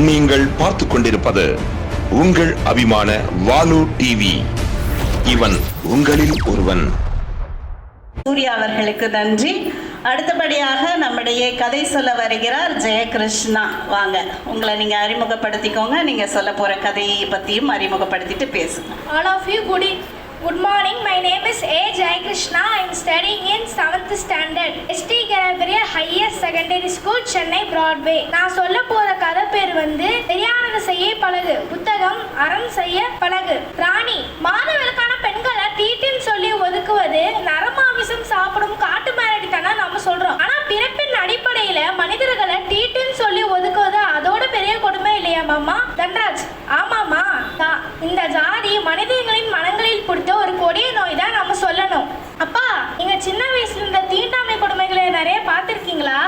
நீங்கள் பார்த்து கொண்டிருப்பது உங்கள் அபிமான வாலு டிவி. இவன் உங்களில் ஒருவன். சூர்யா அவர்களுக்கு நன்றி. அடுத்தபடியாக நம்முடைய கதை சொல்ல வருகிறார் ஜெயகிருஷ்ணா. வாங்க உங்களை நீங்க அறிமுகப்படுத்திக்கோங்க. நீங்க சொல்ல போற கதையை பத்தியும் அறிமுகப்படுத்திட்டு பேசுங்க. Of you, good, e- good morning. My name is A. Jai Krishna. I am studying in 7th standard. ST secondary Higher Secondary School, Chennai, Broadway. நான் சொல்ல போற கதை பேர் வந்து தெரியானது செய்ய பழகு புத்தகம் அறம் செய்ய பழகு ராணி மாதவிலக்கான பெண்களை தீட்டின்னு சொல்லி ஒதுக்குவது நரமாமிசம் சாப்பிடும் காட்டு மேரடி தானே நம்ம சொல்றோம் ஆனா பிறப்பின் அடிப்படையில மனிதர்களை தீட்டின்னு சொல்லி ஒதுக்குவது அதோட பெரிய கொடுமை இல்லையா மாமா தன்ராஜ் ஆமாம் தா- இந்த ஜாதி மனிதர்களின் மனங்களில் பிடித்த ஒரு கொடிய நோய் தான் நம்ம சொல்லணும் அப்பா நீங்க சின்ன வயசுல இந்த தீண்டாமை கொடுமைகளை நிறைய பார்த்திருக்கீங்களா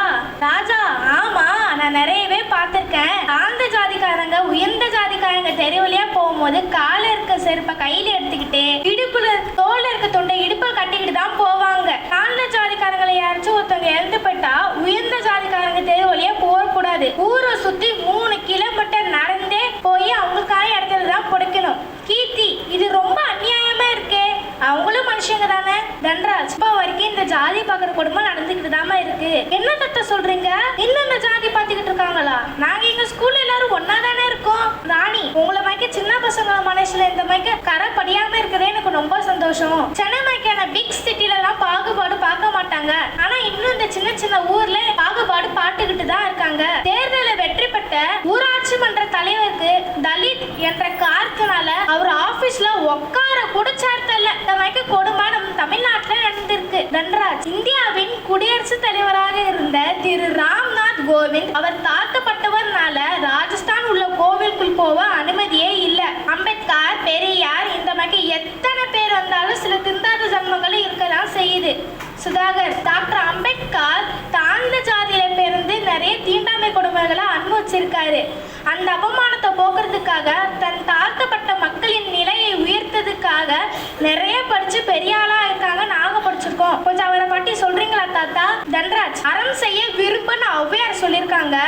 ராஜா ஆமா நான் நிறையவே பார்த்திருக்கேன் தாழ்ந்த ஜாதிக்காரங்க உயர்ந்த ஜாதிக்காரங்க தெருவிலேயே போகும்போது கால இருக்க செருப்பை கையில எடுத்துக்கிட்டு இடுப்புல தோல்ல இருக்க தொண்டை இடுப்புல கட்டிக்கிட்டு தான் போவாங்க. தாழ்ந்த ஜாதிக்காரங்களை யாராச்சும் ஒருத்தவங்க இறந்து போயிட்டா உயர்ந்த ஜாதிக்காரங்க தெரு வழியா போகக்கூடாது. ஊரை சுத்தி மூணு கிலோமீட்டர் நடந்தே போய் அவங்களுக்கான இடத்துல தான் புடைக்கணும் கீர்த்தி இது ரொம்ப அநியாயமா இருக்கே. அவங்களும் மனுஷங்க தானே. தன்ராஜ் இப்போ வரைக்கும் இந்த ஜாதி பார்க்குற குடும்பம் நடந்துக்கிட்டு தாமா இருக்கு. என்ன தத்த சொல்றீங்க? இன்னும் இந்த ஜாதி எங்க ஸ்கூல்ல எல்லாரும் ஒன்னா தானே இருக்கோம்? ராணி உங்களை மாதிரி சின்ன பசங்க மனசுல இந்த மாதிரி கரை படியாம இருக்கதே எனக்கு ரொம்ப சந்தோஷம். சென்னை மாதிரியான பிக் சிட்டில எல்லாம் பாகுபாடு பார்க்க மாட்டாங்க. ஆனா இன்னும் இந்த சின்ன சின்ன ஊர்ல பாகுபாடு பாட்டுக்கிட்டு தான் இருக்காங்க. தேர்தலில் வெற்றி பெற்ற ஊராட்சி மன்ற தலைவருக்கு தலித் என்ற காரணத்தினால அவர் ஆபீஸ்ல உட்கார கூட சேர்த்தல இந்த மாதிரி கொடுமா நம்ம தமிழ்நாட்டுல நடந்திருக்கு. நன்றாஜ் இந்தியாவின் குடியரசுத் தலைவராக இருந்த திரு ராம்நாத் கோவிந்த் அவர் தாக்க போக அனுமதியே இல்லை. அம்பேத்கர் பெரியார் இந்த மாதிரி எத்தனை பேர் வந்தாலும் சில திண்டாத ஜன்மங்களும் இருக்கதான் செய்யுது. சுதாகர் டாக்டர் அம்பேத்கர் தாழ்ந்த ஜாதியில பிறந்து நிறைய தீண்டாமை கொடுமைகளை அனுபவிச்சிருக்காரு. அந்த அவமானத்தை போக்குறதுக்காக தன் தாழ்த்தப்பட்ட மக்களின் நிலையை உயர்த்ததுக்காக நிறைய படிச்சு பெரிய ஆளா இருக்காங்க. நாங்க படிச்சிருக்கோம். கொஞ்சம் அவரை பற்றி சொல்றீங்களா தாத்தா? தன்ராஜ் அறம் செய்ய விருப்பம்னு ஔவையார் சொல்லியிருக்காங்க.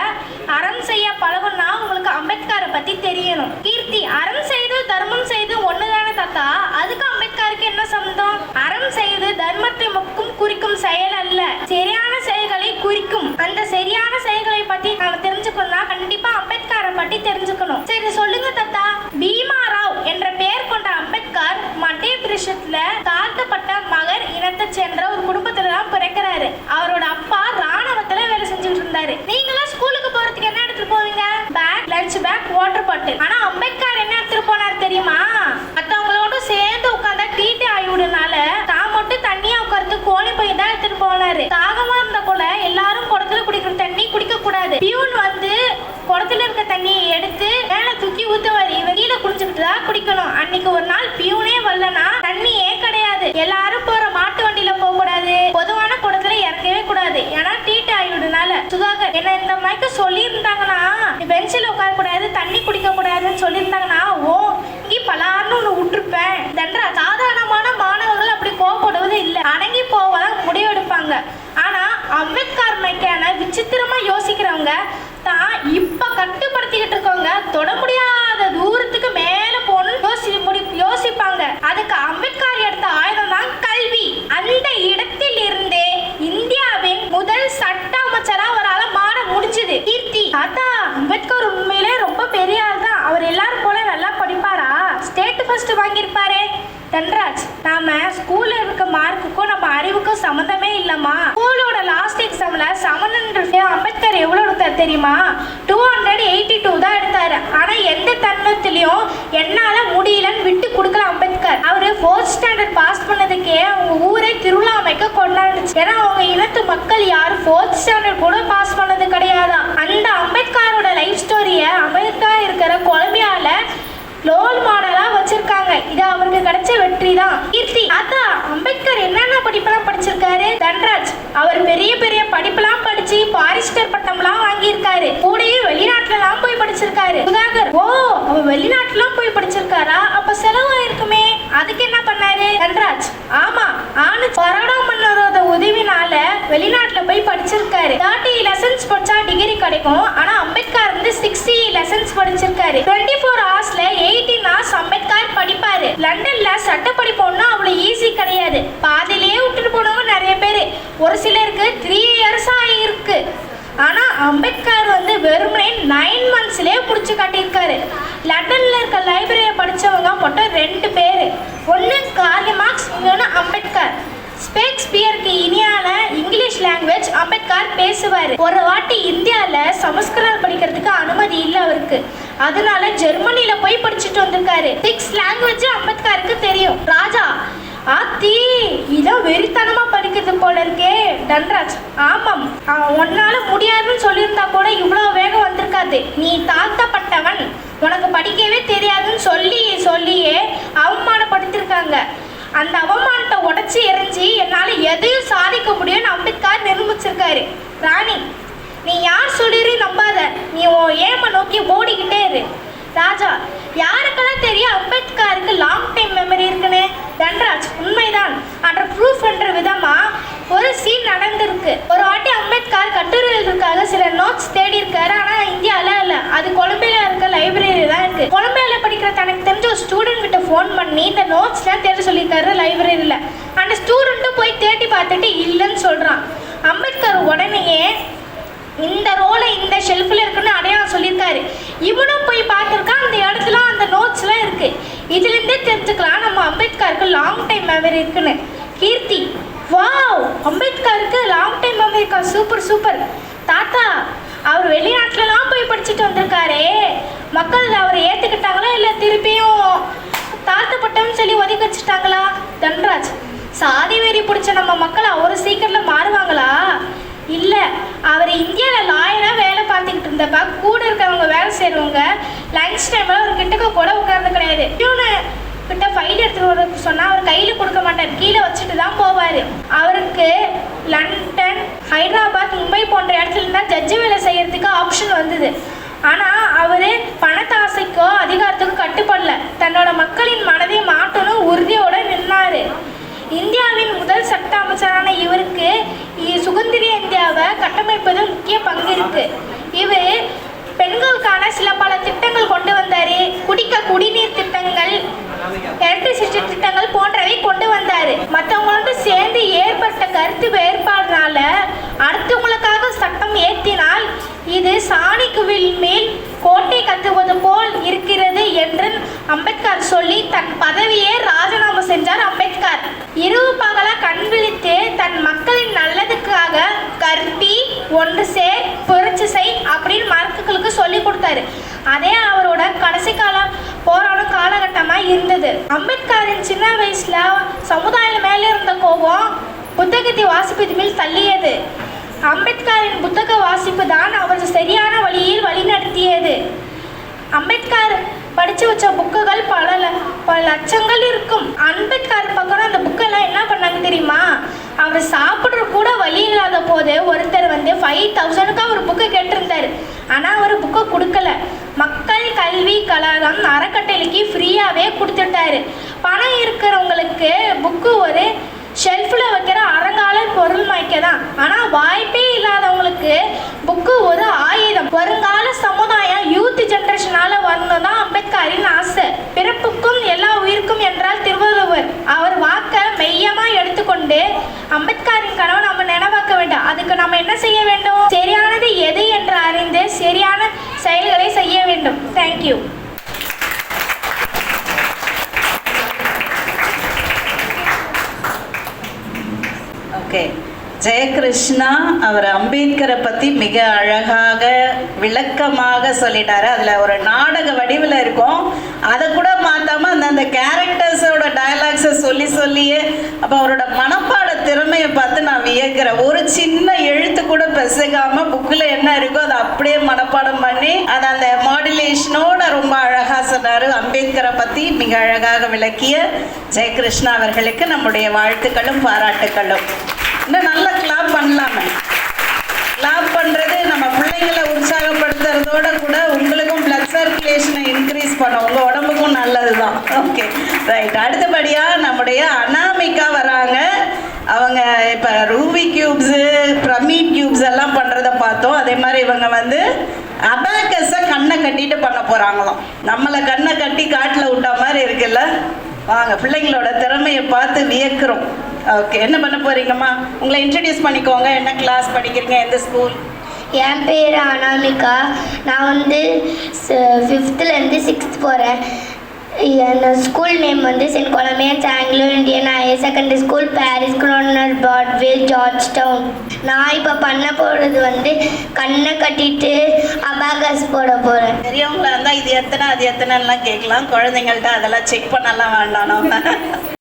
அறம் செய்ய பழகுனா உங்களுக்கு அம்பேத்கரை பத்தி தெரியணும். கீர்த்தி அறம் செய்து தர்மம் செய்து ஒண்ணுதானே தாத்தா? அதுக்கு அம்பேத்கருக்கு என்ன சம்மந்தம் அறம் செய்து தர்மத்தை முக்கும் குறிக்கும் செயல் அல்ல. சரியான செயல்களை குறிக்கும். அந்த சரியான செயல்களை பத்தி நாம தெரிஞ்சுக்கணும்னா கண்டிப்பா அம்பேத்கரை பத்தி தெரிஞ்சுக்கணும். சரி சொல்லுங்க தாத்தா. பீமா ராவ் என்ற பெயர் கொண்ட அம்பேத்கர் மத்திய பிரதேசத்துல தாழ்த்தப்பட்ட மகர் இனத்தை சேர்ந்த ஒரு குடும்பத்தில் தான் பிறக்கிறாரு அவரோட அப்பா ராணுவத்துல வேலை செஞ்சுட்டு இருந்தாரு நீங்களாம் ஸ்கூலுக்கு போறதுக்கு என்ன எடுத்துட்டு போவீங்க தான் லஞ்ச் பாட்டில் ஆனா அம்பேத்கர் என்ன எடுத்துட்டு போனார் தெரியுமா? மத்தவங்களோட சேர்ந்து உட்கார்ந்தா டீட்டு ஆயிடுனால தான் மட்டும் தண்ணியா உட்கார்ந்து கோழி பை தான் எடுத்துட்டு போனாரு. தாகமா இருந்த கூட எல்லாரும் குடத்துல குடிக்கிற தண்ணி குடிக்க கூடாது பியூன் வந்து குடத்துல இருக்க தண்ணியை எடுத்து மேல தூக்கி ஊத்துவார். இவர் கீழே குடிச்சுக்கிட்டு தான் குடிக்கணும் அன்னைக்கு ஒரு நாள் பியூனே வரலனா தண்ணியே கிடையாது எல்லாரும் போற மாட்டு வண்டியில போக கூடாது பொதுவான குடத்துல இறக்கவே கூடாது ஏன்னா டீட்டு ஆயிடுனால சுதாகர் என்ன இந்த மாதிரி சொல்லியிருந்தாங்கன்னா பெஞ்சில் உட்கார கூடாது தண்ணி குடிக்கக்கூடாதுன்னு சொல்லியிருந்தாங்கன்னா ஓ இங்கே பலார்னு ஒன்று விட்டுருப்பேன். தண்டா சாதாரணமான மாணவர்கள் அப்படி கோவப்படுவது இல்லை. அடங்கி போவதான் முடிவெடுப்பாங்க. ஆனால் அம்பேத்கர் மைக்கான விசித்திரமாக யோசிக்கிறவங்க தான் இப்போ கட்டுப்படுத்திக்கிட்டு இருக்கவங்க தொடர்பு முடியாத தூரத்துக்கு மேல போகணும்னு யோசி முடி யோசிப்பாங்க அதுக்கு அம்பேத்கர் எடுத்த ஆயுதம் தான் கல்வி அந்த இடத்தில் இருந்தே இந்தியாவின் முதல் சட்ட அமைச்சரா அவரால் மாற முடிஞ்சது கீர்த்தி தாத்தா அம்பேத்கர் உண்மையிலே ரொம்ப பெரிய ஆள் தான் அவர் எல்லாரும் போல நல்லா படிப்பாரா ஸ்டேட் ஃபர்ஸ்ட் வாங்கியிருப்பாரே தன்ராஜ் நாம ஸ்கூல்ல இருக்க மார்க்குக்கும் நம்ம அறிவுக்கும் சம்மந்தமே இல்லம்மா. ஸ்கூலோட லாஸ்ட் எக்ஸாம்ல செவன் அம்பேத்கர் எவ்வளவு எடுத்தார் தெரியுமா? டூ ஹண்ட்ரட் எயிட்டி டூ தான் எடுத்தாரு. ஆனா எந்த தருணத்திலையும் என்னால முடியலன்னு விட்டு கொடுக்கல அம்பேத்கர். அவரு ஃபோர்த் ஸ்டாண்டர்ட் பாஸ் பண்ணதுக்கே அவங்க ஊரே திருவிழா அமைக்க கொண்டாடுச்சு. ஏன்னா அவங்க இனத்து மக்கள் யாரும் ஃபோர்த் ஸ்டாண்டர்ட் கூட பாஸ் பண்ணது கிடையாதான் அந்த அம்பேத்கரோட லைஃப் ஸ்டோரியை அமெரிக்கா இருக்கிற கொலம்பியால ரோல் மாடலா வச்சிருக்காங்க. இது அவருக்கு கிடைச்ச வெற்றி தான் கீர்த்தி தாத்தா அம்பேத்கர் என்னென்ன படிப்பெல்லாம் படிச்சிருக்காரு? தன்ராஜ் அவர் பெரிய பெரிய படிப்பெல்லாம் படிச்சு பாரிஸ்டர் பட்டம்லாம் வாங்கியிருக்காரு. கூடயே வெளிநாட்டுலலாம் போய் படிச்சிருக்காரு. சுதாகர் ஓ அவர் வெளிநாட்டுலாம் போய் படிச்சிருக்காரா? அப்ப செலவாயிருக்குமே. அதுக்கு என்ன பண்ணாரு? தன்ராஜ் ஆமா ஆனு பரோடா மன்னரோட உதவினால வெளிநாட்டுல போய் படிச்சிருக்காரு. தேர்ட்டி லெசன்ஸ் படிச்சா டிகிரி கிடைக்கும். ஆனா அம்பேத்கர் வந்து சிக்ஸ்டி லெசன்ஸ் லண்டன்ல சட்டப்படி போடணும் அவ்வளோ ஈஸி கிடையாது. பாதியிலேயே விட்டுட்டு போனவங்க நிறைய பேர். ஒரு சிலருக்கு த்ரீ இயர்ஸாக ஆகிருக்கு ஆனால் அம்பேத்கர் வந்து வெறுமனே நைன் மந்த்ஸ்லேயே பிடிச்சி காட்டியிருக்காரு. லண்டனில் இருக்க லைப்ரரியை படித்தவங்க மட்டும் ரெண்டு பேர். ஒன்று கார்லி மார்க்ஸ் இன்னொன்று அம்பேத்கர். ஷேக்ஸ்பியருக்கு இனியால இங்கிலீஷ் லாங்குவேஜ் அம்பேத்கர் பேசுவார். ஒரு வாட்டி இந்தியாவில் சமஸ்கிருதம் படிக்கிறதுக்கு அனுமதி இல்லை அவருக்கு. அதனால ஜெர்மனியில் போய் படிச்சுட்டு வந்திருக்காரு. சிக்ஸ் லாங்குவேஜ் அம்பேத்கருக்கு தெரியும். ராஜா ஆத்தி இதோ வெறித்தனமா படிக்கிறது போல இருக்கே. தன்ராஜ் ஆமாம். உன்னால முடியாதுன்னு சொல்லியிருந்தா கூட இவ்வளோ வேகம் வந்திருக்காது. நீ தாழ்த்தப்பட்டவன். உனக்கு படிக்கவே தெரியாதுன்னு சொல்லி சொல்லியே அவமானப்படுத்திருக்காங்க. அந்த அவமானத்தை உடச்சி எரிஞ்சு என்னால் எதையும் சாதிக்க முடியும்னு அம்பேத்கர் நிரூபிச்சிருக்காரு. ராணி நீ யார் சொல்லிடு நம்பாத. நீ உன் ஏம நோக்கி ஓடிக்கிட்டே இரு. ராஜா யாருக்கெல்லாம் தெரியும் அம்பேத்கருக்கு லாங் டைம் மெமரி இருக்குன்னு? தன்ராஜ் உண்மைதான். அன்ற ப்ரூஃப் என்ற விதமாக ஒரு சீன் நடந்திருக்கு. ஒரு அம்பேத்கர் கட்டுரைகளுக்காக சில நோட்ஸ் தேடி இருக்காரு ஆனா இந்தியால இல்ல. அது கொலம்பியால இருக்க லைப்ரரி தான் இருக்கு. கொலம்பியால படிக்கிற தனக்கு தெரிஞ்ச ஒரு ஸ்டூடெண்ட் கிட்ட ஃபோன் பண்ணி இந்த நோட்ஸ்லாம் தேட சொல்லியிருக்காரு லைப்ரரியில அந்த ஸ்டூடெண்ட்டும் போய் தேடி பார்த்துட்டு இல்லைன்னு சொல்றான். அம்பேத்கர் உடனேயே இந்த ரோலை இந்த ஷெல்ஃபில் இருக்குன்னு அடையாளம் சொல்லியிருக்காரு. இவனும் போய் பார்த்துருக்கான். அந்த இடத்துல அந்த நோட்ஸ்லாம் இருக்குது இதுலேருந்தே தெரிஞ்சுக்கலாம். நம்ம அம்பேத்கருக்கு லாங் டைம் மெமரி இருக்குன்னு. கீர்த்தி வாவ் அம்பேத்கருக்கு long time America super super தாத்தா அவர் வெளிநாட்டிலலாம் போய் படிச்சுட்டு வந்திருக்காரே. மக்கள் அவரை ஏற்றுக்கிட்டாங்களா இல்லை திருப்பியும் தாழ்த்தப்பட்டவன்னு சொல்லி ஒதுக்கி வச்சுட்டாங்களா? தன்ராஜ் சாதி வெறி பிடிச்ச நம்ம மக்கள் அவ்வளோ சீக்கிரத்தில் மாறுவாங்களா? இல்லை அவர் இந்தியாவில் லாயராக வேலை பார்த்துக்கிட்டு இருந்தப்ப கூட இருக்கிறவங்க வேலை செய்கிறவங்க லஞ்ச் டைமில் அவர் கிட்டக்க கூட உட்கார்ந்து கிடையாது. இன்னொன்று கிட்ட ஃபைல் எடுத்துட்டு வர சொன்னால் அவர் கையில் கொடுக்க மாட்டார். கீழே வச்சுட்டு தான் போவார். அவருக்கு லண்டன் ஹைதராபாத் மும்பை போன்ற இடத்துல இருந்தால் ஜட்ஜு வேலை செய்கிறதுக்கு ஆப்ஷன் வந்தது. ஆனால் அவர் பணத்தாசைக்கோ அதிகாரத்துக்கோ கட்டுப்படல. தன்னோட மக்களின் மனதை மாற்றணும் உறுதியோடு நின்றார் இந்தியாவின் முதல் சட்ட அமைச்சரான இவருக்கு சுதந்திர இந்தியாவை கட்டமைப்பதில் முக்கிய பங்கு இருக்கு. இவர் பெண்களுக்கான சில பல திட்டங்கள் கொண்டு வந்தார். குடிக்க குடிநீர் திட்டங்கள் எலக்ட்ரிசிட்டி திட்டங்கள் போன்றவை கொண்டு வந்தார். மற்றவங்களோட சேர்ந்து ஏற்பட்ட கருத்து வேறுபாடுனால அடுத்தவங்களுக்காக சட்டம் ஏற்றினால் இது சாணிக்குவில் மேல் கோட்டை கட்டுவது போல் இருக்கிறது என்று அம்பேத்கர் சொல்லி தன் பதவியை ராஜினாமா செஞ்சார் அம்பேத்கர். இரவு பகல கண் விழித்து தன் மக்களின் நல்லதுக்காக கற்பி ஒன்று சேர் புரட்சி செய் அப்படின்னு மக்களுக்கு சொல்லி கொடுத்தாரு. அதே அவரோட கடைசி காலம் போராடும் காலகட்டமாக இருந்தது. அம்பேத்கரின் சின்ன வயசுல சமுதாயம் மேலே இருந்த கோபம் புத்தகத்தை வாசிப்பது மேல் தள்ளியது. அம்பேத்கரின் புத்தக வாசிப்பு தான் அவர் சரியான வழியில் வழிநடத்தியது. அம்பேத்கர் படிச்சு வச்ச புக்குகள் பல பல லட்சங்கள் இருக்கும். அம்பேத்கர் பக்கம் அந்த புக்கெல்லாம் என்ன பண்ணாங்க தெரியுமா? அவர் சாப்பிட்ற கூட வழி இல்லாத போது ஒருத்தர் வந்து ஃபைவ் தௌசண்ட்க்கு அவர் புக்கு கேட்டிருந்தார். ஆனால் அவர் புக்கை கொடுக்கல. மக்கள் கல்வி கழகம் அறக்கட்டளைக்கு ஃப்ரீயாகவே கொடுத்துட்டாரு. பணம் இருக்கிறவங்களுக்கு புக்கு ஒரு ஷெல்ஃபில் வைக்கிற அறங்கால பொருள் வாய்க்க தான் ஆனால் வாய்ப்பே இல்லாதவங்களுக்கு புக்கு ஒரு ஆயுதம். வருங்கால சமுதாயம் யூத் ஜென்ரேஷனால் வரணும் தான் அம்பேத்கரின் ஆசை. பிறப்புக்கும் எல்லா உயிருக்கும் என்றால் திருவள்ளுவர். அவர் வாக்க மெய்யமாக எடுத்துக்கொண்டு அம்பேத்கரின் கனவை நம்ம நினைவாக்க வேண்டும். அதுக்கு நம்ம என்ன செய்ய வேண்டும்? சரியானது எது என்று அறிந்து சரியான செயல்களை செய்ய வேண்டும். தேங்க்யூ ஓகே ஜெயகிருஷ்ணா அவர் அம்பேத்கரை பற்றி மிக அழகாக விளக்கமாக சொல்லிட்டாரு. அதில் ஒரு நாடக வடிவில் இருக்கும். அதை கூட மாற்றாம அந்தந்த கேரக்டர்ஸோட டயலாக்ஸை சொல்லி சொல்லியே அப்போ அவரோட மனப்பாட திறமையை பார்த்து நான் வியக்கிறேன். ஒரு சின்ன எழுத்து கூட பெசகாமல் புக்கில் என்ன இருக்கோ அதை அப்படியே மனப்பாடம் பண்ணி அதை அந்த மாடுலேஷனோட ரொம்ப அழகாக சொன்னார். அம்பேத்கரை பற்றி மிக அழகாக விளக்கிய ஜெயகிருஷ்ணா அவர்களுக்கு நம்முடைய வாழ்த்துக்களும் பாராட்டுக்களும். இன்னும் நல்லா கிளாப் பண்ணலாமே. கிளாப் பண்ணுறது நம்ம பிள்ளைங்களை உற்சாகப்படுத்துறதோட கூட உங்களுக்கும் பிளட் சர்க்குலேஷனை இன்க்ரீஸ் பண்ணும். உங்கள் உடம்புக்கும் நல்லது தான் ஓகே ரைட் அடுத்தபடியாக நம்முடைய அனாமிக்கா வராங்க. அவங்க இப்போ ரூபி கியூப்ஸு ப்ரமி கியூப்ஸ் எல்லாம் பண்ணுறத பார்த்தோம். அதே மாதிரி இவங்க வந்து அபேக்கஸை கண்ணை கட்டிட்டு பண்ண போகிறாங்களாம் நம்மளை கண்ணை கட்டி காட்டில் விட்ட மாதிரி இருக்குல்ல? வாங்க பிள்ளைங்களோட திறமையை பார்த்து வியக்கிறோம். ஓகே என்ன பண்ண போறீங்கம்மா? உங்களை இன்ட்ரடியூஸ் பண்ணிக்கோங்க. என்ன கிளாஸ் படிக்கிறீங்க? எந்த ஸ்கூல் என் பேர் அனாமிகா. நான் வந்து ஃபிஃப்த்துலேருந்து சிக்ஸ்த் போகிறேன் என்னோட ஸ்கூல் நேம் வந்து saint Columbians Anglo Indian higher secondary school Parrys corner Broadway George Town நான் இப்போ பண்ண போகிறது வந்து கண்ணை கட்டிட்டு அபாகஸ் போட போகிறேன் பெரியவங்களா இருந்தால் இது எத்தனை அது எத்தனைலாம் கேட்கலாம். குழந்தைங்கள்ட்ட அதெல்லாம் செக் பண்ணலாம் வேண்டாம் நம்ம.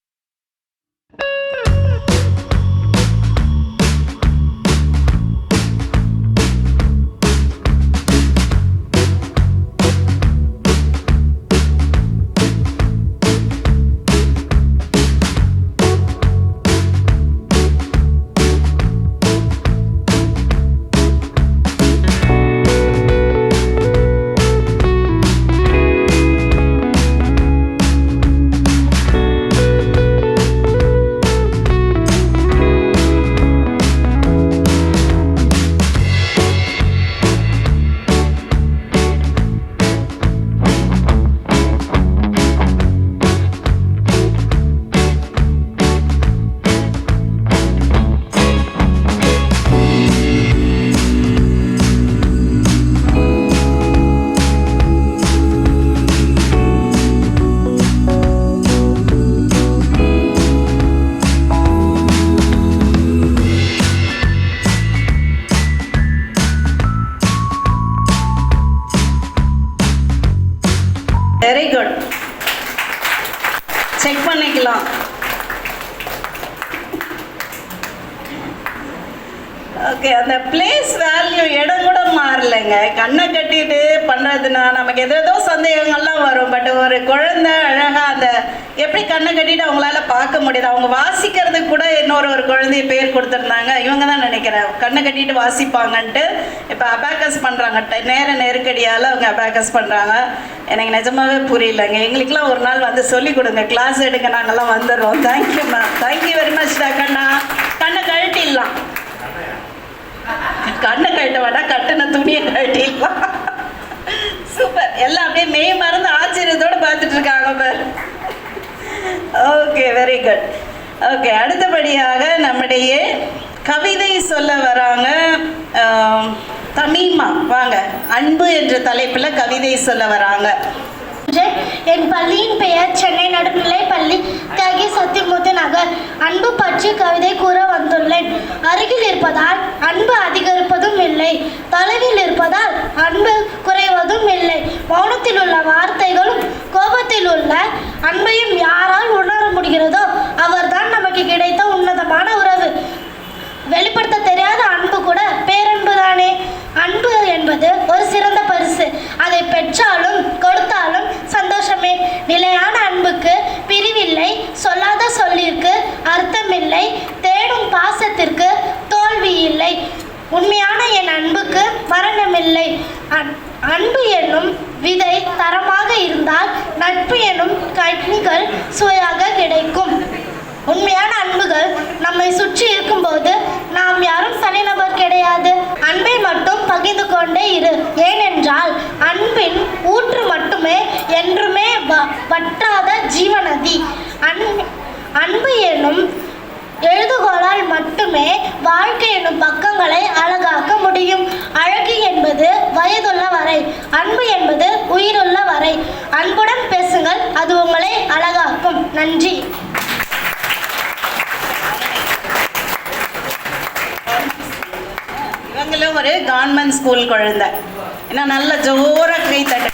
செக் பண்ணிக்கலாம். ஓகே அந்த பிளேஸ் வேல்யூ இடம் கூட மாறலைங்க. கண்ணை கட்டிட்டு பண்ணுறதுனா நமக்கு ஏதேதோ சந்தேகங்கள்லாம் வரும். பட் ஒரு குழந்தை அழகாக அந்த எப்படி கண்ணை கட்டிட்டு அவங்களால பார்க்க முடியுது? அவங்க வாசிக்கிறதுக்கு கூட இன்னொரு ஒரு குழந்தைய பேர் கொடுத்துருந்தாங்க. இவங்க தான் நினைக்கிறேன். கண்ணை கட்டிட்டு வாசிப்பாங்கன்ட்டு இப்போ அபேக்கஸ் பண்ணுறாங்க நேர நெருக்கடியால் அவங்க அபேக்கஸ் பண்ணுறாங்க எனக்கு நிஜமாவே புரியலங்க. எங்களுக்கெல்லாம் ஒரு நாள் வந்து சொல்லி கொடுங்க. கிளாஸ் எடுங்க. நாங்கள்லாம் வந்துடுறோம். Thank you ma'am thank you very much கண்ணா கண்ணை கழட்டிடலாம். கண்ணை கழட்ட வேண்டாம் கட்டின துணியை கழட்டிடலாம். சூப்பர். எல்லாம் அப்படியே மெய் மறந்து ஆச்சரியத்தோடு பார்த்துட்டு இருக்காங்க பாரு. ஓகே வெரி குட் ஓகே அடுத்தபடியாக நம்முடைய கவிதை சொல்ல வராங்க தமிமா வாங்க அன்பு என்ற தலைப்பில் கவிதை சொல்ல வராங்க. என் பள்ளியின் பெயர் சென்னை நடுநிலை பள்ளி தியாகி சத்தியமூர்த்தி நகர். அன்பு பற்றி கவிதை கூற வந்துள்ளேன். அருகில் இருப்பதால் அன்பு அதிகரிப்பதும் இல்லை. தொலைவில் இருப்பதால் அன்பு குறைவதும் இல்லை. மௌனத்தில் உள்ள வார்த்தைகளும் கோபத்தில் உள்ள அன்பையும் யாரால் உணர முடிகிறதோ அவர்தான் நமக்கு கிடைத்த உன்னதமான உறவு. வெளிப்படுத்த தெரியாத அன்பு கூட பேரன்பு தானே அன்பு என்பது ஒரு சிறந்த பரிசு. அதை பெற்றாலும் கொடுத்தாலும் சந்தோஷமே. நிலையான அன்புக்கு பிரிவில்லை சொல்லாத சொல்லிற்கு அர்த்தமில்லை தேடும் பாசத்திற்கு தோல்வி இல்லை உண்மையான என் அன்புக்கு மரணமில்லை. அன்- அன்பு என்னும் விதை தரமாக இருந்தால் நட்பு என்னும் கட்னிகள் சுவையாக கிடைக்கும். உண்மையான அன்புகள் நம்மை சுற்றி இருக்கும்போது நாம் யாரும் தனிநபர் கிடையாது. அன்பை மட்டும் பகிர்ந்து கொண்டே இரு. ஏனென்றால் அன்பின் ஊற்று மட்டுமே என்றுமே வ- வற்றாத ஜீவநதி. அன் அன்பு எனும் எழுதுகோளால் மட்டுமே வாழ்க்கை எனும் பக்கங்களை அழகாக்க முடியும். அழகு என்பது வயதுள்ள வரை அன்பு என்பது உயிருள்ள வரை. அன்புடன் பேசுங்கள் அது உங்களை அழகாக்கும். நன்றி. இவங்களும் ஒரு கவர்மெண்ட் ஸ்கூல் குழந்தை. ஏன்னா நல்ல ஜோர கை தட்டு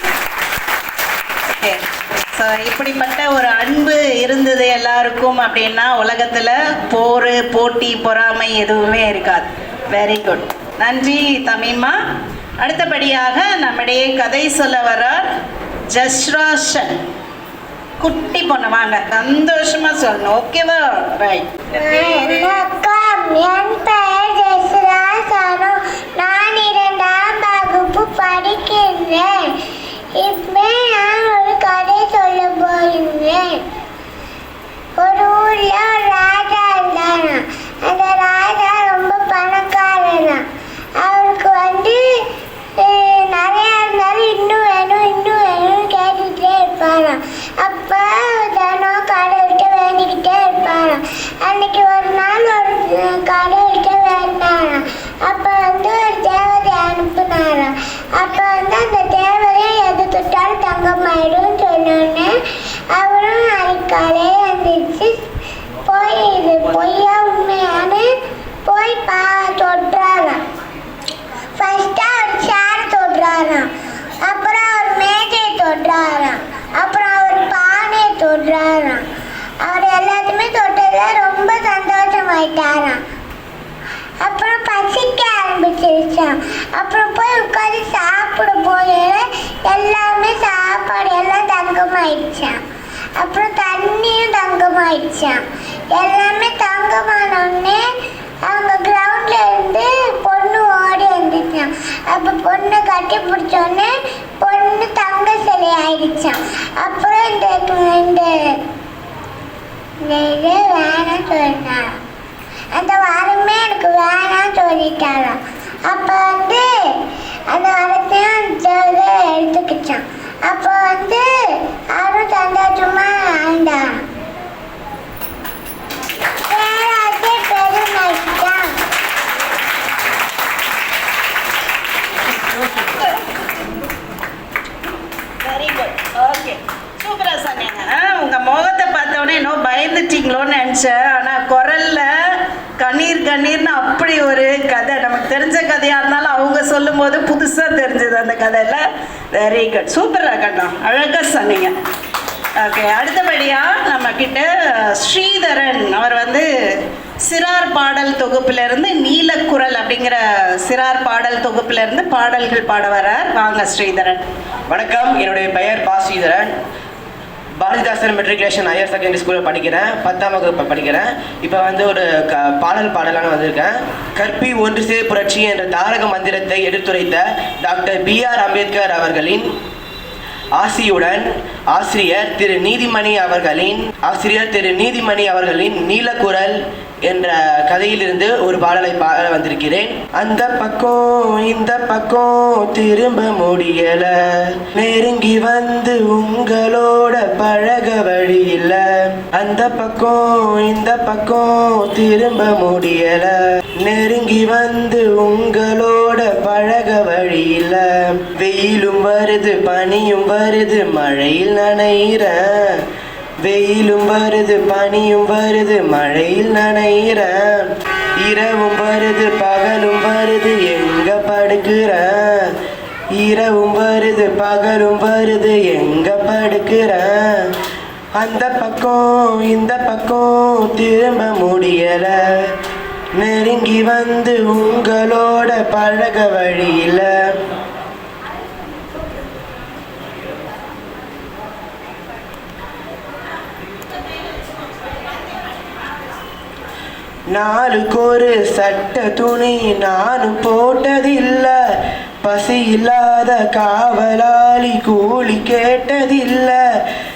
இப்படிப்பட்ட ஒரு அன்பு இருந்தது எல்லாருக்கும் அப்படின்னா உலகத்தில் போர் போட்டி பொறாமை எதுவுமே இருக்காது. வெரி குட் நன்றி தமிமா. அடுத்தபடியாக நம்முடைய கதை சொல்ல வரார் ஜஸ்ராஷன் குட்டி பொண்ணு வாங்க. சந்தோஷமா சொல்லணும். ஓகேவா ரைட் என் பெயர் நான் இரண்டாம் வகுப்பு படிக்கின்றேன். இப்போ நான் கதை சொல்ல போகிறேன் ஒரு ஊர்ல ராஜா இருந்தானா? அந்த ராஜா ரொம்ப பணக்காரனா? அவருக்கு வந்து நிறைய இருந்தாலும் இன்னும் வேணும் இன்னும் வேணும்னு கேட்டுக்கிட்டே இருப்பாராம். அப்போ தினம் கடவுள்கிட்ட வேண்டிக்கிட்டே இருப்பாராம். அன்னைக்கு ஒரு நாள் ஒரு கடவுள்கிட்ட வேண்டாராம் அப்போ வந்து ஒரு தேவதை அனுப்புனாரா அப்ப போயிட்டாராம் அப்புறம் பசிக்க ஆரம்பிச்சிருச்சான் அப்புறம் போய் உட்காந்து சாப்பிட போது எல்லாமே சாப்பாடு எல்லாம் தங்கமாயிடுச்சான் அப்புறம் தண்ணியும் தங்கமாயிடுச்சான் எல்லாமே தங்கமான உடனே அவங்க கிரவுண்ட்ல இருந்து பொண்ணு ஓடி வந்துச்சான் அப்போ பொண்ணு கட்டி பிடிச்சோடனே பொண்ணு தங்க சிலை ஆயிடுச்சான் அப்புறம் இந்த இந்த இது வேணாம் சொன்னான் அந்த வரமே எனக்கு பண்ணிட்டாராம் அப்போ வந்து அந்த வரத்தையும் ஜெயலலிதா எடுத்துக்கிட்டான் அப்போ வந்து அவரும் சந்தோஷமா ஆண்டான் பேராசை வெரி குட் ஓகே உங்க முகத்தை பார்த்த உடனே இன்னும் பயந்துட்டீங்களோன்னு நினைச்சேன். ஆனா குரல்ல கண்ணீர் கண்ணீர்னு அப்படி ஒரு கதை. நமக்கு தெரிஞ்ச கதையா இருந்தாலும் அவங்க சொல்லும்போது புதுசா தெரிஞ்சது அந்த கதையில. வெரி குட் சூப்பரா கண்ணா. அழகா சொன்னீங்க. ஓகே அடுத்தபடியா நம்ம கிட்ட ஸ்ரீதரன். அவர் வந்து சிறார் பாடல் தொகுப்பிலிருந்து நீலக்குரல் அப்படிங்கிற சிறார் பாடல் தொகுப்பிலிருந்து பாடல்கள் பாட வரார் வாங்க ஸ்ரீதரன். வணக்கம். என்னுடைய பெயர் பா Sridharan. Bharathidasan matriculation higher secondary ஸ்கூலில் படிக்கிறேன். பத்தாம் வகுப்பு படிக்கிறேன். இப்போ வந்து ஒரு க பாடல் பாடலான வந்திருக்கேன். கற்பி ஒன்று சேர் புரட்சி என்ற தாரக மந்திரத்தை எடுத்துரைத்த டாக்டர் பி ஆர் அம்பேத்கர் அவர்களின் ஆசியுடன் ஆசிரியர் திரு நீதிமணி அவர்களின் ஆசிரியர் திரு நீதிமணி அவர்களின் நீலக்குரல் என்ற கதையிலிருந்து ஒரு பாடலை பாட வந்திருக்கிறேன். அந்த பக்கம் இந்த பக்கம் திரும்ப முடியல. நெருங்கி வந்து உங்களோட பழக வழி இல்ல. அந்த பக்கம் இந்த பக்கம் திரும்ப முடியல. நெருங்கி வந்து உங்களோட பழக வழி இல்ல. வெயிலும் வருது பனியும் வருது மழையில் நனைகிறேன் வெயிலும் வருது பனியும் வருது மழையில் நனைகிறேன் இரவும் வருது பகலும் வருது எங்க படுக்கிறேன் இரவும் வருது பகலும் வருது எங்க படுக்கிறேன் அந்த பக்கம் இந்த பக்கம் திரும்ப முடியல. நெருங்கி வந்து உங்களோட பழக வழியில. நாளுக்கு ஒரு சட்ட துணி நானும் போட்டதில்ல. பசி இல்லாத காவலாளி கூலி கேட்டதில்ல.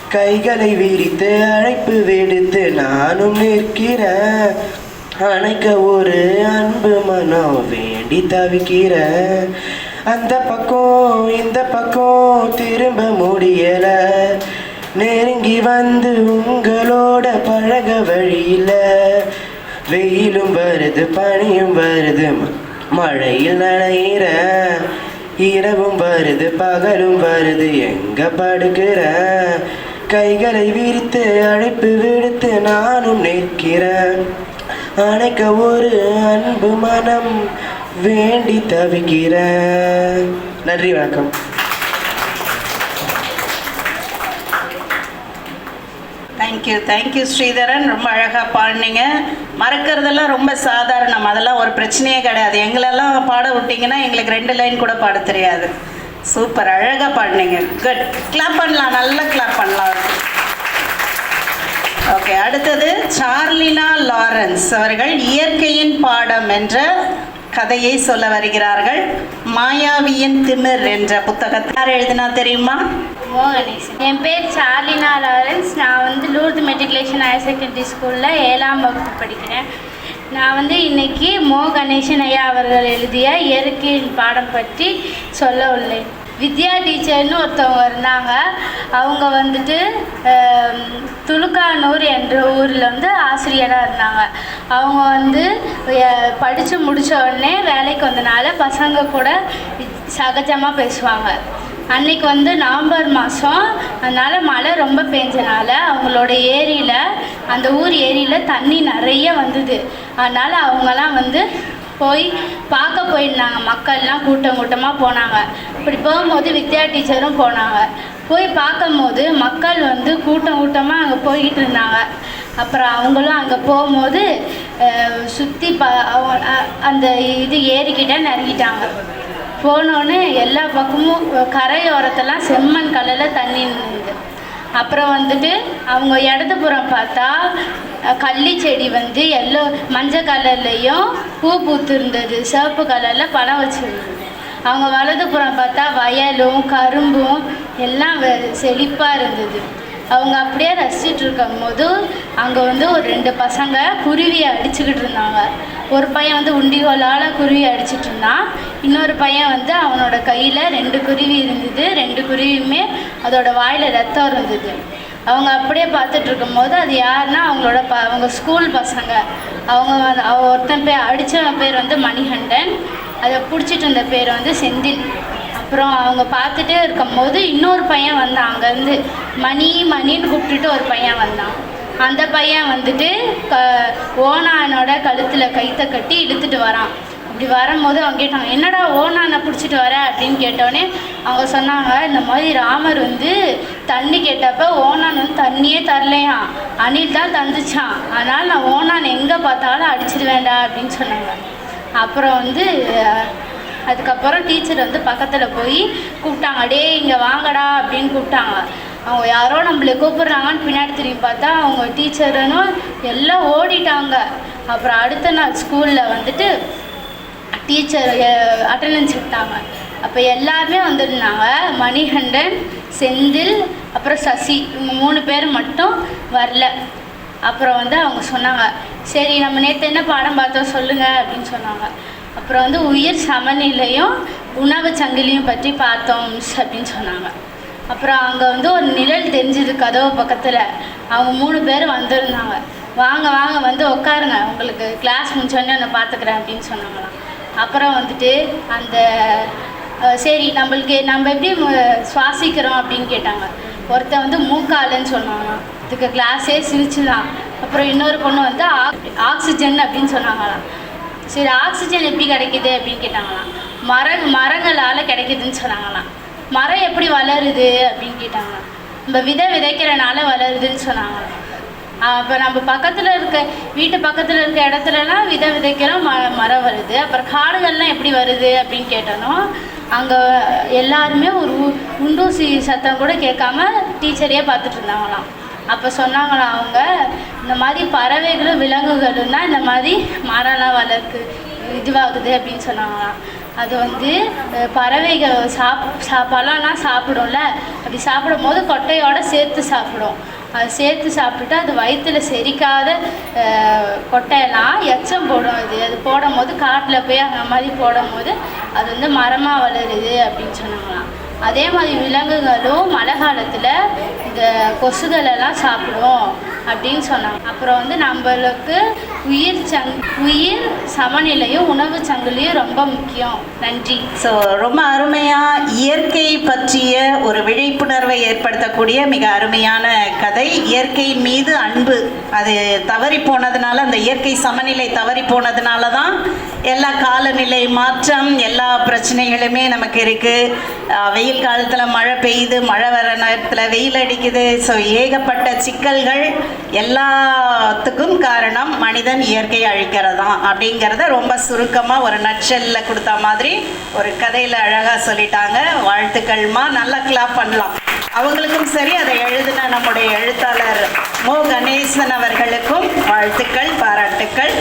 கைகளை விரித்து அழைப்பு விடுத்து நானும் நிற்கிறேன். அணைக்க ஒரு அன்பு மனம் வேண்டி தவிக்கிறேன். அந்த பக்கம் இந்த பக்கம் திரும்ப முடியல. நெருங்கி வந்து உங்களோட பழக வழியில். வெயிலும் வருது பனியும் வருது மழையில் நனைகிற இரவும் வருது பகலும் வருது எங்க படுக்கிற? கைகளை விரித்து அழைப்பு விடுத்து நானும் நிற்கிறேன் அணைக்க ஒரு அன்பு மனம் வேண்டி தவிக்கிறேன் நன்றி வணக்கம். Thank you thank you Sridharan. ரொம்ப அழகாக பாடினீங்க. மறக்கிறதெல்லாம் ரொம்ப சாதாரணம். அதெல்லாம் ஒரு பிரச்சனையே கிடையாது. எங்களெல்லாம் பாட விட்டிங்கன்னா எங்களுக்கு ரெண்டு லைன் கூட பாட தெரியாது. சூப்பர் அழகாக பாடினீங்க. குட் கிளாப் பண்ணலாம். நல்லா கிளாப் பண்ணலாம். ஓகே அடுத்தது சார்லினா லாரன்ஸ் அவர்கள் இயற்கையின் பாடம் என்ற கதையை சொல்ல வருகிறார்கள். மாயாவியின் திமிர் என்ற புத்தகத்தார் எழுதினா தெரியுமா? ஓ கணேசன் என் பேர் சார்லினா லாரன்ஸ். நான் வந்து லூர்து மெட்ரிகுலேஷன் ஹையர் செகண்டரி ஸ்கூலில் ஏழாம் வகுப்பு படிக்கிறேன். நான் வந்து இன்னைக்கு மோ கணேசன் ஐயா அவர்கள் எழுதிய இயற்கையின் பாடம் பற்றி சொல்ல உள்ளேன். வித்யா டீச்சர்னு ஒருத்தவங்க இருந்தாங்க. அவங்க வந்துட்டு துலுக்கானூர் என்ற ஊரில் வந்து ஆசிரியராக இருந்தாங்க. அவங்க வந்து படித்து முடித்த உடனே வேலைக்கு வந்தனால பசங்க கூட சகஜமாக பேசுவாங்க. அன்னைக்கு வந்து நவம்பர் மாதம் அதனால் மழை ரொம்ப பெஞ்சனால அவங்களோட ஏரியில் அந்த ஊர் ஏரியில் தண்ணி நிறைய வந்தது. அதனால் அவங்கெல்லாம் வந்து போய் பார்க்க போயிருந்தாங்க. மக்கள்லாம் கூட்டம் கூட்டமாக போனாங்க. இப்படி போகும்போது வித்யா டீச்சரும் போனாங்க. போய் பார்க்கும்போது மக்கள் வந்து கூட்டம் கூட்டமாக அங்கே போய்கிட்டு இருந்தாங்க. அப்புறம் அவங்களும் அங்கே போகும்போது சுற்றி ப அந்த இது ஏறிக்கிட்ட நெருங்கிட்டாங்க. போனோடனே எல்லா பக்கமும் கரையோரத்தெல்லாம் செம்மண் கலரில் தண்ணி இருந்தது அப்புறம் வந்துட்டு அவங்க இடதுபுறம் பார்த்தா கள்ளி செடி வந்து எல்லோ மஞ்சள் கலர்லேயும் பூ பூத்துருந்தது. சிவப்பு கலரில் பழம் வச்சுருந்தது. அவங்க வலதுபுறம் பார்த்தா வயலும் கரும்பும் எல்லாம் செழிப்பாக இருந்தது. அவங்க அப்படியே ரசிச்சுட்டு இருக்கும்போது அங்கே வந்து ஒரு ரெண்டு பசங்க குருவியை அடிச்சுக்கிட்டு இருந்தாங்க. ஒரு பையன் வந்து உண்டிகோலால் குருவி அடிச்சிட்டு இருந்தான். இன்னொரு பையன் வந்து அவனோட கையில் ரெண்டு குருவி இருந்தது. ரெண்டு குருவியுமே அதோட வாயில் ரத்தம் இருந்தது. அவங்க அப்படியே பார்த்துட்டு இருக்கும்போது அது யாருன்னா அவங்களோட ப அவங்க ஸ்கூல் பசங்க. அவங்க அவ ஒருத்தன் பேர் அடித்தவன் பேர் வந்து மணிகண்டன். அதை பிடிச்சிட்டு இருந்த பேர் வந்து செந்தில். அப்புறம் அவங்க பார்த்துட்டே இருக்கும்போது இன்னொரு பையன் வந்தான் அங்கேருந்து மணி மணின்னு கூப்பிட்டுட்டு ஒரு பையன் வந்தான். அந்த பையன் வந்துட்டு க ஓனானோட கழுத்தில் கைத்தை கட்டி இழுத்துட்டு வரான். அப்படி வரும்போது அவங்க கேட்டாங்க என்னடா ஓனானை பிடிச்சிட்டு வர? அப்படின்னு கேட்டோடனே அவங்க சொன்னாங்க இந்த மாதிரி ராமர் வந்து தண்ணி கேட்டப்ப ஓனான் வந்து தண்ணியே தரலையாம் அணில் தான் தந்துச்சான். அதனால் நான் ஓனான் எங்கே பார்த்தாலும் அடிச்சிடுவேண்டா அப்படின்னு சொன்னாங்க. அப்புறம் வந்து அதுக்கப்புறம் டீச்சர் வந்து பக்கத்தில் போய் கூப்பிட்டாங்க டே இங்கே வாங்கடா அப்படின்னு கூப்பிட்டாங்க. அவங்க யாரோ நம்மளை கூப்பிடுறாங்கன்னு பின்னாடி திரும்பி பார்த்தா அவங்க டீச்சருன்னு எல்லாம் ஓடிட்டாங்க. அப்புறம் அடுத்த நாள் ஸ்கூலில் வந்துட்டு டீச்சர் அட்டண்டன்ஸ் எடுத்தாங்க அப்போ எல்லாருமே வந்திருந்தாங்க. மணிகண்டன் செந்தில் அப்புறம் சசி இவங்க மூணு பேர் மட்டும் வரல. அப்புறம் வந்து அவங்க சொன்னாங்க சரி நம்ம நேற்று என்ன பாடம் பார்த்தோம் சொல்லுங்கள் அப்படின்னு சொன்னாங்க. அப்புறம் வந்து உயிர் சமநிலையும் உணவு சங்கிலியும் பற்றி பார்த்தோம் மிஸ் அப்படின்னு சொன்னாங்க. அப்புறம் அங்கே வந்து ஒரு நிழல் தெரிஞ்சுது கதவு பக்கத்தில். அவங்க மூணு பேர் வந்திருந்தாங்க. வாங்க வாங்க வந்து உட்காருங்க. உங்களுக்கு கிளாஸ் முடிச்சோடனே நான் பார்த்துக்கிறேன் அப்படின்னு சொன்னாங்களாம். அப்புறம் வந்துட்டு அந்த சரி நம்மளுக்கு நம்ம எப்படி சுவாசிக்கிறோம் அப்படின்னு கேட்டாங்க. ஒருத்தன் வந்து மூக்காலன்னு சொன்னாங்களாம் இதுக்கு கிளாஸே சிரிச்சுதான். அப்புறம் இன்னொரு பொண்ணு வந்து ஆக் ஆக்சிஜன் அப்படின்னு சொன்னாங்களாம். சரி ஆக்சிஜன் எப்படி கிடைக்குது அப்படின்னு கேட்டாங்களாம். மர மரங்களால் கிடைக்குதுன்னு சொன்னாங்களாம். மரம் எப்படி வளருது அப்படின்னு கேட்டாங்களாம். நம்ம விதை விதைக்கிறனால வளருதுன்னு சொன்னாங்களாம். அப்போ நம்ம பக்கத்தில் இருக்க வீட்டு பக்கத்தில் இருக்க இடத்துலலாம் விதை விதைக்கிறோம் ம மரம் வருது. அப்புறம் காடுகள்லாம் எப்படி வருது அப்படின்னு கேட்டனோ அங்கே எல்லாருமே ஒரு உ- உண்டூசி சத்தம் கூட கேட்காம டீச்சரையே பார்த்துட்டு இருந்தாங்களாம். அப்போ சொன்னாங்களாம் அவங்க இந்த மாதிரி பறவைகளும் விலங்குகளும் தான் இந்த மாதிரி மரம்லாம் வளர்க்கு இதுவாகுது அப்படின்னு சொன்னாங்களாம் அது வந்து பறவைகள் சாப் சா பழம்லாம் சாப்பிடும்ல. அப்படி சாப்பிடும் போது கொட்டையோடு சேர்த்து சாப்பிடும். அது சேர்த்து சாப்பிட்டு அது வயிற்றுல செரிக்காத கொட்டையெல்லாம் எச்சம் போடும் அது. அது போடும் போது காட்டில் போய் அந்த மாதிரி போடும் போது அது வந்து மரமாக வளருது அப்படின்னு சொன்னாங்களாம் அதே மாதிரி விலங்குகளும் மழை காலத்தில் இந்த கொசுகளெல்லாம் சாப்பிடும் அப்படின்னு சொன்னாங்க. அப்புறம் வந்து நம்மளுக்கு உயிர் சங் உயிர் சமநிலையும் உணவு சங்கிலியும் ரொம்ப முக்கியம். நன்றி. ஸோ ரொம்ப அருமையாக இயற்கை பற்றிய ஒரு விழிப்புணர்வை ஏற்படுத்தக்கூடிய மிக அருமையான கதை. இயற்கையின் மீது அன்பு. அது தவறி போனதுனால அந்த இயற்கை சமநிலை தவறி போனதுனால தான் எல்லா காலநிலை மாற்றம் எல்லா பிரச்சனைகளுமே நமக்கு இருக்குது வெயில் காலத்தில் மழை பெய்யுது மழை வர நேரத்தில் வெயில் அடிக்குது. ஸோ ஏகப்பட்ட சிக்கல்கள் எல்லாத்துக்கும் காரணம் மனிதன் இயற்கையை அழிக்கிறதான் அப்படிங்கிறத ரொம்ப சுருக்கமாக ஒரு நட்சல்ல கொடுத்த மாதிரி ஒரு கதையில் அழகாக சொல்லிட்டாங்க. வாழ்த்துக்கள்மா நல்லா கிளாப் பண்ணலாம். அவங்களுக்கும் சரி அதை எழுதின நம்முடைய எழுத்தாளர் மோ. கணேசன் அவர்களுக்கும் வாழ்த்துக்கள் பாராட்டுக்கள்.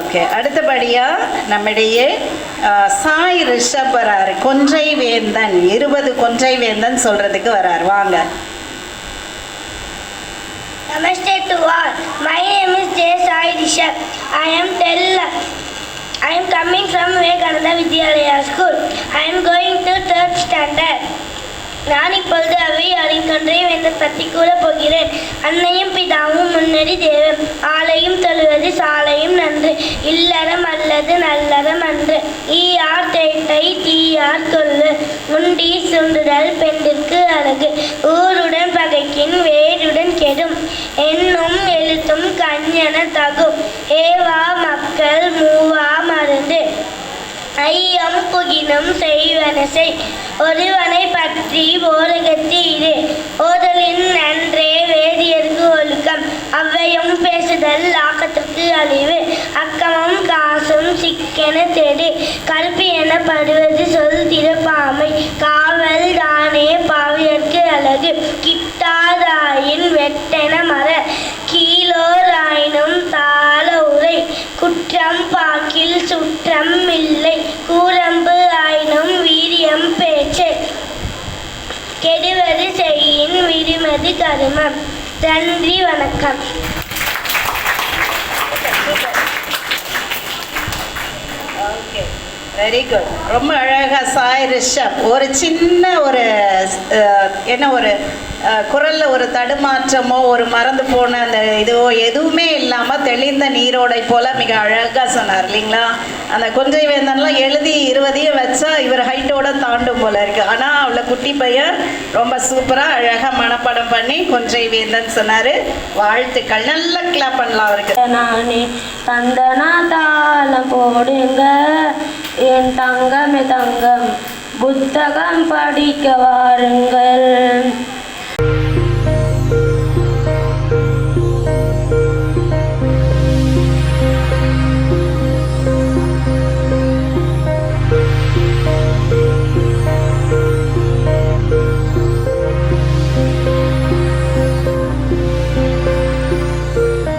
ஓகே அடுத்தபடியாக நம்மிடையே சாய் ரிஷப் வராரு கொன்றை வேந்தன் இருபது கொன்றை வேந்தன் சொல்கிறதுக்கு வரார். வாங்க. Namaste to all. My name is Jay Sai Rishabh. I am tell. I am coming from Vivekananda Vidyalaya School. I am going to third standard. நான் இப்பொழுது அவை தொன்றை என்று பற்றி கூறப் போகிறேன். அன்னையும் பிதாவும் முன்னறி தேவம் ஆலையும் தொழுவது சாலையும் நன்று. இல்லறம் அல்லது நல்லறம் அன்று. ஈயார் தேட்டை தீயார் கொள்ளு முண்டி சுண்டுதல் பெண்டிற்கு அழகு. ஊருடன் பகைக்கின் வேருடன் கெடும். எண்ணும் எழுத்தும் கஞ்சன தகும். ஏவா மக்கள் மூவா ஐயம் புகினும் ஒருவனை பற்றி ஓரகத்து இரு ஓதலின் நன்றே வேதியருக்கு ஒழுக்கம். அவ்வையும் பேசுதல் ஆக்கத்திற்கு அழிவு. அக்கமும் காசும் சிக்கென தேடு. கல்வி எனப்படுவது சொல் திறப்பாமை. காவல் தானே பாவியற்கு அழகு. கிட்டாதாயின் வெட்டென மர கீழோராயினும் தா குற்றம் பாக்கில் சுற்றம் இல்லை கூரம்பு ஆயினும் வீரியம் பேச்சு. கெடுவது செய்யின் விடுமது கருமம். நன்றி வணக்கம். வெரி குட் ரொம்ப அழகா சாய் ரிஷப் ஒரு சின்ன ஒரு என்ன ஒரு குரலில் ஒரு தடுமாற்றமோ ஒரு மறந்து போன அந்த இதுவோ எதுவுமே இல்லாமல் தெளிந்த நீரோடை போல மிக அழகாக சொன்னார் இல்லைங்களா? அந்த கொன்றை வேந்தன்லாம் எழுதி இருபதையும் வச்சா இவர் ஹைட்டோட தாண்டும் போல இருக்கு. ஆனால் அவளை குட்டி பையன் ரொம்ப சூப்பராக அழகாக மனப்பாடம் பண்ணி கொஞ்சை வேந்தன் சொன்னார். வாழ்த்துக்கள். நல்ல கிளாப் பண்ணலாம் அவருக்கு. நானே தந்தனா தாளம் போடுங்க. என் தங்கமே தங்கம். புத்தகம் படிக்க வாருங்கள்.